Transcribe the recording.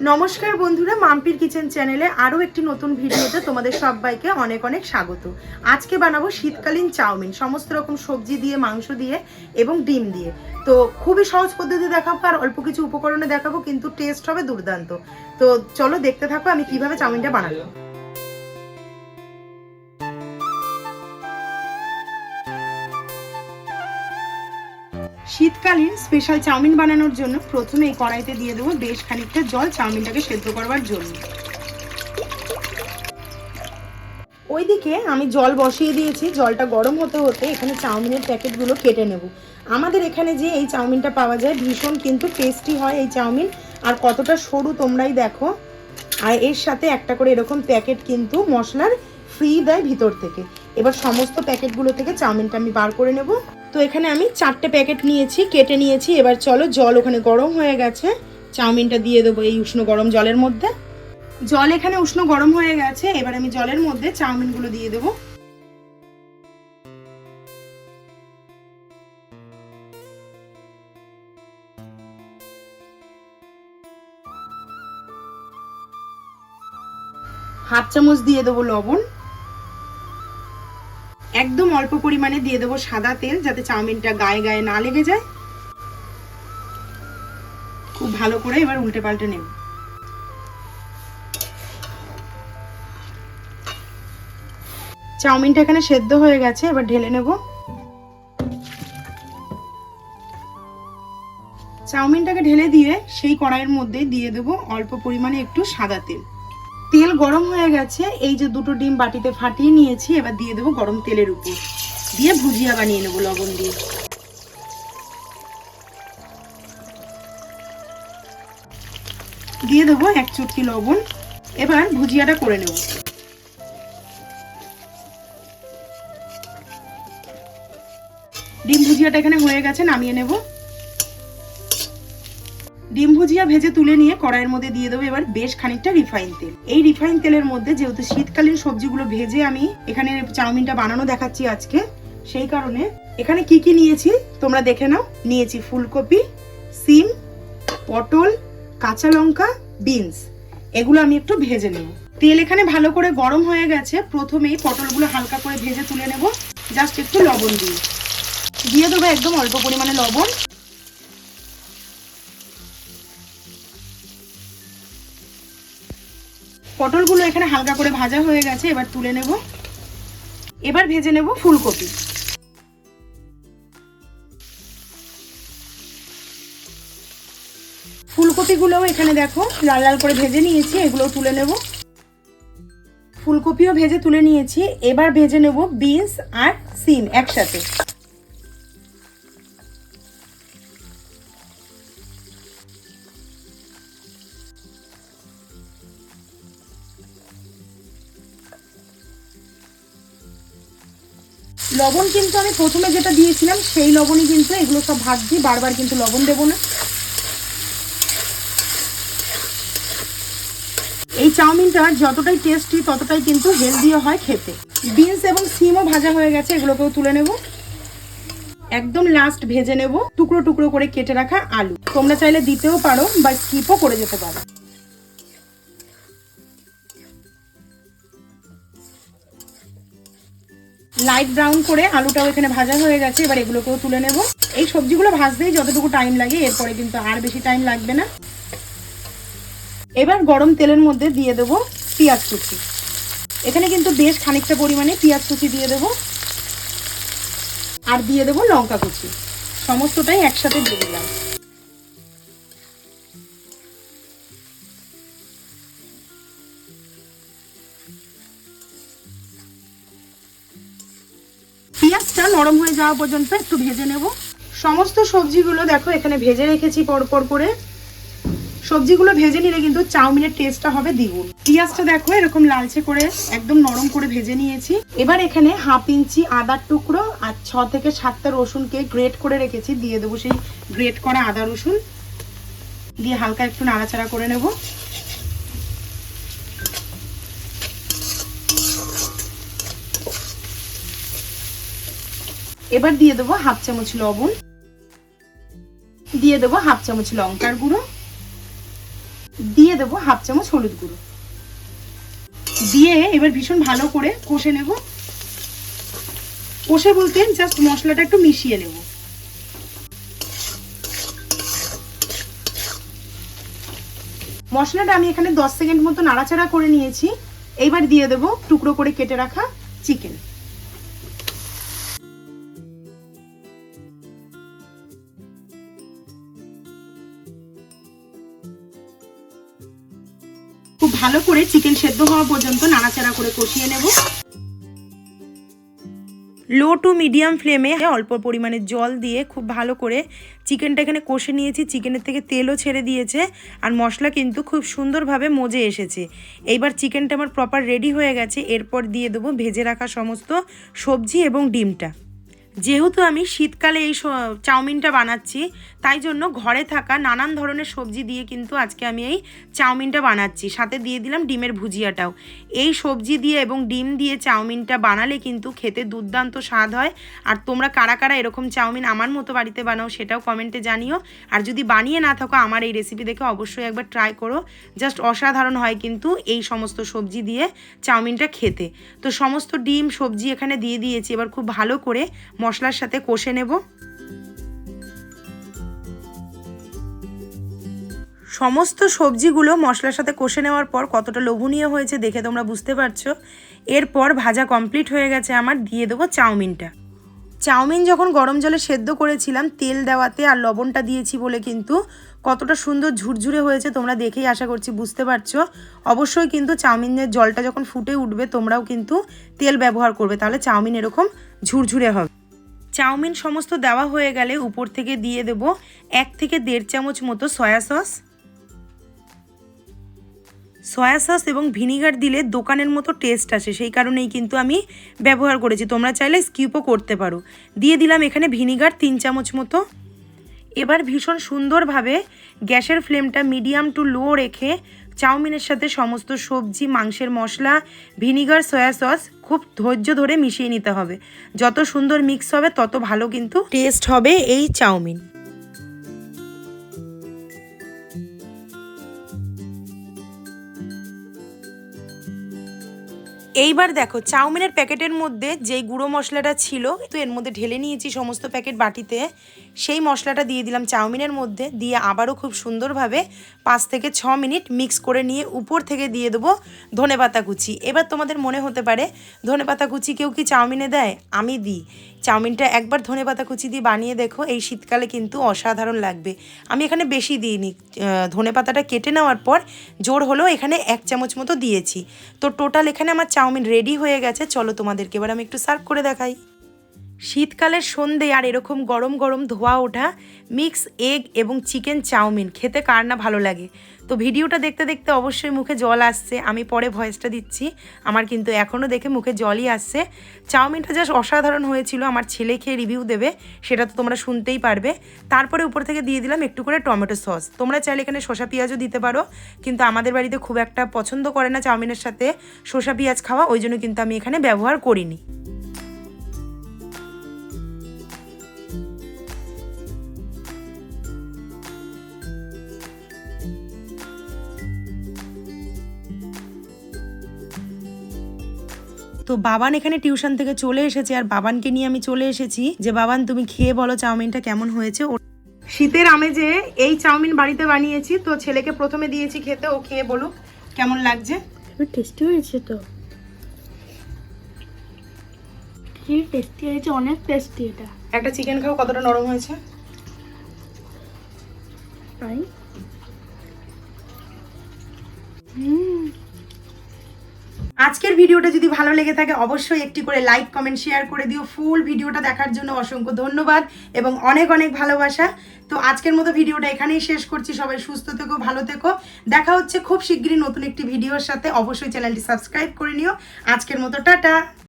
নমস্কার বন্ধুরা, মাম্পির কিচেন চ্যানেলে আরও একটি নতুন ভিডিওতে তোমাদের সবাইকে অনেক অনেক স্বাগত। আজকে বানাবো শীতকালীন চাউমিন, সমস্ত রকম সবজি দিয়ে, মাংস দিয়ে এবং ডিম দিয়ে। তো খুবই সহজ পদ্ধতি দেখাবো আর অল্প কিছু উপকরণে দেখাবো, কিন্তু টেস্ট হবে দুর্দান্ত। তো চলো দেখতে থাকো আমি কীভাবে চাউমিনটা বানাবো শীতকালীন স্পেশাল চাউমিন বানানোর জন্য প্রথমে এই কড়াইতে দিয়ে দেবো বেশ খানিকটা জল চাউমিনটাকে সেদ্ধ করবার জন্য। ওইদিকে আমি জল বসিয়ে দিয়েছি, জলটা গরম হতে হতে এখানে চাউমিনের প্যাকেটগুলো কেটে নেব। আমাদের এখানে যে এই চাউমিনটা পাওয়া যায় ভীষণ কিন্তু টেস্টি হয় এই চাউমিন, আর কতটা সরু তোমরাই দেখো। আর এর সাথে একটা করে এরকম প্যাকেট কিন্তু মশলার ফ্রি দেয় ভিতর থেকে। এবার সমস্ত প্যাকেটগুলো থেকে চাউমিনটা আমি বার করে নেব। তো এখানে আমি চারটে প্যাকেট নিয়েছি, কেটে নিয়েছি। এবার চলো, জল ওখানে গরম হয়ে গেছে। চাউমিনটা দিয়ে দেবো এই উষ্ণ গরম জলের মধ্যে। জল এখানে উষ্ণ গরম হয়ে গেছে, এবার আমি জলের মধ্যে চাউমিনগুলো দিয়ে দেবো। হাফ চামচ দিয়ে দেবো লবণ। একদম অল্প পরিমাণে দিয়ে দেবো সাদা তেল যাতে চাউমিনটা গায়ে গায়ে না লেগে যায়। খুব ভালো করে এবার উল্টে পাল্টে নেব। চাউমিনটা এখানে সেদ্ধ হয়ে গেছে, এবার ঢেলে নেব। চাউমিনটাকে ঢেলে দিয়ে সেই কড়াইয়ের মধ্যে দিয়ে দেবো অল্প পরিমাণে একটু সাদা তেল। তেল গরম হয়ে গেছে, এই যে দুটো ডিম বাটিতে ফাটিয়ে নিয়েছি, এবার দিয়ে দেবো গরম তেলের উপর। দিয়ে ভুজিয়া বানিয়ে নেব লবণ দিয়ে। দিয়ে দেবো এক চুটকি লবণ, এবার ভুজিয়াটা করে নেব। ডিম ভুজিয়াটা এখানে হয়ে গেছে, নামিয়ে নেব। ডিম ভুজিয়া ভেজে তুলে নিয়ে কড়াইয়ের মধ্যে দিয়ে দেবো এবার বেশ খানিকটা রিফাইন তেল। এই রিফাইন তেলের মধ্যে যেহেতু শীতকালীন সবজিগুলো ভেজে আমি এখানে চাউমিনটা বানানো দেখাচ্ছি আজকে, সেই কারণে এখানে কি কি নিয়েছি তোমরা দেখে নাও। নিয়েছি ফুলকপি, সিম, পটল, কাঁচা লঙ্কা, বিনস। এগুলো আমি একটু ভেজে নেব। তেল এখানে ভালো করে গরম হয়ে গেছে। প্রথমেই পটলগুলো হালকা করে ভেজে তুলে নেব। জাস্ট একটু লবণ দিয়ে। দিয়ে দেবো একদম অল্প পরিমাণে লবণ। পটলগুলো এখানে হালকা করে ভাজা হয়ে গেছে, এবার তুলে নেব। এবার ভেজে নেব ফুলকপি। ফুলকপিগুলোও এখানে দেখো, লাল লাল করে ভেজে নিয়েছি, এগুলোও তুলে নেব। ফুলকপিও ভেজে তুলে নিয়েছি, এবার ভেজে নেব বিনস আর সিম একসাথে। লবণ কিন্তু আমি প্রথমে যেটা দিয়েছিলাম, সেই লবণই কিন্তু এগুলো সব ভাজছি বারবার কিন্তু লবণ দেবো না। এই চাউমিনটা যতটাই টেস্টি ততটাই কিন্তু হেলদিও হয় খেতে। বিনস এবং সিমও ভাজা হয়ে গেছে, এগুলোকেও তুলে নেব। একদম লাস্ট ভেজে নেব, টুকরো টুকরো করে কেটে রাখা আলু। তোমরা চাইলে দিতেও পারো বা স্কিপও করে যেতে পারো। লাইট ব্রাউন করে আলুটাও এখানে ভাজা হয়ে গেছে, এবার এগুলোকেও তুলে নেব। এই সবজিগুলো ভাজতেই যতটুকু টাইম লাগে, এরপরে কিন্তু আর বেশি টাইম লাগবে না। এবার গরম তেলের মধ্যে দিয়ে দেব পেঁয়াজ কুচি। এখানে কিন্তু বেশ খানিকটা পরিমাণে পেঁয়াজ কুচি দিয়ে দেব। আর দিয়ে দেব লঙ্কা কুচি। সমস্তটাই একসাথে দিয়ে দিলাম। নরম হয়ে যাওয়া পর্যন্ত একটু ভেজে নেব। সমস্ত সবজিগুলো দেখো, এখানে ভেজে রেখেছি পরপর করে। সবজিগুলো ভেজে নিলে কিন্তু চাউমিনের টেস্টটা হবে দ্বিগুণ। পেঁয়াজটা দেখো, এরকম লালচে করে, একদম নরম করে ভেজে নিয়েছি। এবার এখানে হাফ ইঞ্চি আদার টুকরো আর ছ থেকে সাতটা রসুনকে গ্রেট করে রেখেছি। দিয়ে দেবো সেই গ্রেট করা আদা রসুন। দিয়ে হালকা একটু নাড়াচাড়া করে নেব। এবার দিয়ে দেবো হাফ চামচ লবণ, দিয়ে দেবো হাফ চামচ লঙ্কার গুঁড়ো, দিয়ে দেবো হাফ চামচ হলুদ গুঁড়ো। দিয়ে এবার ভীষণ ভালো করে কষে নেব। কষে বলতে জাস্ট মশলাটা একটু মিশিয়ে নেব। মশলাটা আমি এখানে দশ সেকেন্ড মতো নাড়াচাড়া করে নিয়েছি। এইবার দিয়ে দেবো টুকরো করে কেটে রাখা চিকেন ভালো করে চিকেন সেদ্ধ হওয়া পর্যন্ত নাড়াচাড়া করে কষিয়ে নেব। লো টু মিডিয়াম ফ্লেমে অল্প পরিমাণে জল দিয়ে খুব ভালো করে চিকেনটা এখানে কষে নিয়েছি। চিকেনের থেকে তেলও ছেড়ে দিয়েছে আর মশলা কিন্তু খুব সুন্দরভাবে মজে এসেছে। এইবার চিকেনটা আমার প্রপার রেডি হয়ে গেছে। এরপর দিয়ে দেবো ভেজে রাখা সমস্ত সবজি এবং ডিমটা। যেহেতু আমি শীতকালে এই চাউমিনটা বানাচ্ছি তাই জন্য ঘরে থাকা নানান ধরনের সবজি দিয়ে কিন্তু আজকে আমি এই চাউমিনটা বানাচ্ছি। সাথে দিয়ে দিলাম ডিমের ভুজিয়াটাও। এই সবজি দিয়ে এবং ডিম দিয়ে চাউমিনটা বানালে কিন্তু খেতে দুর্দান্ত স্বাদ হয়। আর তোমরা কারা কারা এরকম চাউমিন আমার মতো বাড়িতে বানাও সেটাও কমেন্টে জানিও। আর যদি বানিয়ে না থাকো আমার এই রেসিপি দেখে অবশ্যই একবার ট্রাই করো। জাস্ট অসাধারণ হয় কিন্তু এই সমস্ত সবজি দিয়ে চাউমিনটা খেতে। তো সমস্ত ডিম, সবজি এখানে দিয়ে দিয়েছি। এবার খুব ভালো করে মশলার সাথে কষে নেব। সমস্ত সবজিগুলো মশলার সাথে কষে নেওয়ার পর কতটা লোভনীয় হয়েছে দেখে তোমরা বুঝতে পারছ। এরপর ভাজা কমপ্লিট হয়ে গেছে আমার, দিয়ে দেবো চাউমিনটা। চাউমিন যখন গরম জলে সেদ্ধ করেছিলাম, তেল দেওয়াতে আর লবণটা দিয়েছি বলে কিন্তু কতটা সুন্দর ঝুরঝুরে হয়েছে তোমরা দেখেই আশা করছি বুঝতে পারছ। অবশ্যই কিন্তু চাউমিনের জলটা যখন ফুটে উঠবে, তোমরাও কিন্তু তেল ব্যবহার করবে, তাহলে চাউমিন এরকম ঝুরঝুরে হবে। চাউমিন সমস্ত দেওয়া হয়ে গেলে উপর থেকে দিয়ে দেব এক থেকে দেড় চামচ মতো সয়া সস সয়া সস এবং ভিনিগার দিলে দোকানের মতো টেস্ট আসে। সেই কারণেই কিন্তু আমি ব্যবহার করেছি। তোমরা চাইলে স্কিপও করতে পারো। দিয়ে দিলাম এখানে ভিনিগার তিন চামচ মতো। এবার ভীষণ সুন্দরভাবে গ্যাসের ফ্লেমটা মিডিয়াম টু লো রেখে চাউমিনের সাথে সমস্ত সবজি, মাংসের মশলা ভিনিগার সয়া সস খুব ধৈর্য ধরে মিশিয়ে নিতে হবে। যত সুন্দর মিক্স হবে, তত ভালো কিন্তু টেস্ট হবে এই চাউমিন। এইবার দেখো, চাউমিনের প্যাকেটের মধ্যে যেই গুঁড়ো মশলাটা ছিল, তো এর মধ্যে ঢেলে নিয়েছি সমস্ত প্যাকেট বাটিতে। সেই মশলাটা দিয়ে দিলাম চাউমিনের মধ্যে, দিয়ে আবারও খুব সুন্দরভাবে পাঁচ থেকে ছ মিনিট মিক্স করে নিয়ে উপর থেকে দিয়ে দেবো ধনেপাতা কুচি। এবার তোমাদের মনে হতে পারে, ধনেপাতা কুচি কেউ কি চাউমিনে দেয়? আমি দিই। চাউমিনটা একবার ধনেপাতা কুচি দিয়ে বানিয়ে দেখো, এই শীতকালে কিন্তু অসাধারণ লাগবে। আমি এখানে বেশি দিইনি ধনে পাতাটা কেটে নেওয়ার পর জোর হলেও এখানে এক চামচ মতো দিয়েছি। তো টোটাল এখানে আমার চাউমিন রেডি হয়ে গেছে, চলো তোমাদেরকে এবার আমি একটু সার্ভ করে দেখাই। শীতকালের সন্ধে আর এরকম গরম গরম ধোয়া ওঠা মিক্স এগ এবং চিকেন চাউমিন, খেতে কার না ভালো লাগে? তো ভিডিওটা দেখতে দেখতে অবশ্যই মুখে জল আসছে। আমি পরে ভয়েসটা দিচ্ছি। আমার কিন্তু এখনও দেখে মুখে জলই আসছে। চাউমিনটা জাস্ট অসাধারণ হয়েছিল। আমার ছেলে খেয়ে রিভিউ দেবে। সেটা তো তোমরা শুনতেই পারবে। তারপরে উপর থেকে দিয়ে দিলাম একটু করে টমেটো সস। তোমরা চাইলে এখানে শসা পেঁয়াজও দিতে পারো। কিন্তু আমাদের বাড়িতে খুব একটা পছন্দ করে না চাউমিনের সাথে শসা পেঁয়াজ খাওয়া। ওই জন্য কিন্তু আমি এখানে ব্যবহার করিনি। তো বাবান এখানে টিউশন থেকে চলে এসেছে আর বাবানকে নিয়ে আমি চলে এসেছি যে বাবান তুমি খেয়ে বলো চাউমিনটা কেমন হয়েছে? শীতের আমেজে এই চাউমিন বাড়িতে বানিয়েছি তো ছেলেকে প্রথমে দিয়েছি খেতে ও খেয়ে বলুক কেমন লাগছে। টেস্টি হয়েছে তো। কি টেস্টি হয়েছে অনেক টেস্টি এটা। একটা চিকেন খাও কতটা নরম হয়েছে? তাই আজকের ভিডিওটা যদি ভালো লেগে থাকে, অবশ্যই একটি করে লাইক কমেন্ট শেয়ার করে দিও। ফুল ভিডিওটা দেখার জন্য অসংখ্য ধন্যবাদ এবং অনেক অনেক ভালোবাসা। তো আজকের মতো ভিডিওটা এখানেই শেষ করছি। সবাই সুস্থ থেকো, ভালো থেকো। দেখা হচ্ছে খুব শীঘ্রই নতুন একটি ভিডিওর সাথে। অবশ্যই চ্যানেলটি সাবস্ক্রাইব করে নিও। আজকের মতো টাটা।